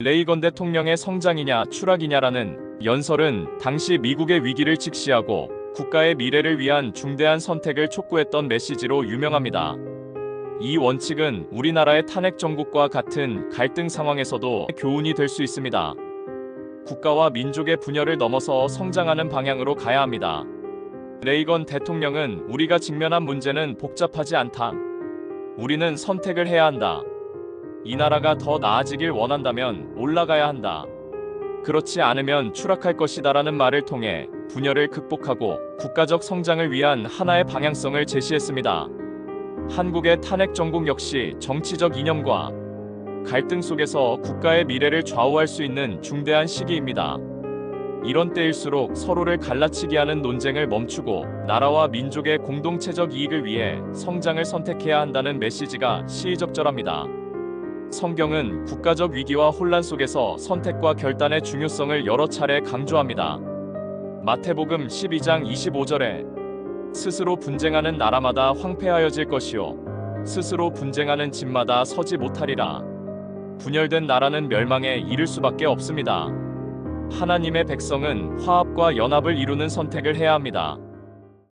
레이건 대통령의 성장이냐 추락이냐라는 연설은 당시 미국의 위기를 직시하고 국가의 미래를 위한 중대한 선택을 촉구했던 메시지로 유명합니다. 이 원칙은 우리나라의 탄핵 정국과 같은 갈등 상황에서도 교훈이 될 수 있습니다. 국가와 민족의 분열을 넘어서 성장하는 방향으로 가야 합니다. 레이건 대통령은 우리가 직면한 문제는 복잡하지 않다. 우리는 선택을 해야 한다. 이 나라가 더 나아지길 원한다면 올라가야 한다. 그렇지 않으면 추락할 것이다라는 말을 통해 분열을 극복하고 국가적 성장을 위한 하나의 방향성을 제시했습니다. 한국의 탄핵 정국 역시 정치적 이념과 갈등 속에서 국가의 미래를 좌우할 수 있는 중대한 시기입니다. 이런 때일수록 서로를 갈라치게 하는 논쟁을 멈추고 나라와 민족의 공동체적 이익을 위해 성장을 선택해야 한다는 메시지가 시의적절합니다. 성경은 국가적 위기와 혼란 속에서 선택과 결단의 중요성을 여러 차례 강조합니다. 마태복음 12장 25절에 스스로 분쟁하는 나라마다 황폐하여질 것이요 스스로 분쟁하는 집마다 서지 못하리라. 분열된 나라는 멸망에 이를 수밖에 없습니다. 하나님의 백성은 화합과 연합을 이루는 선택을 해야 합니다.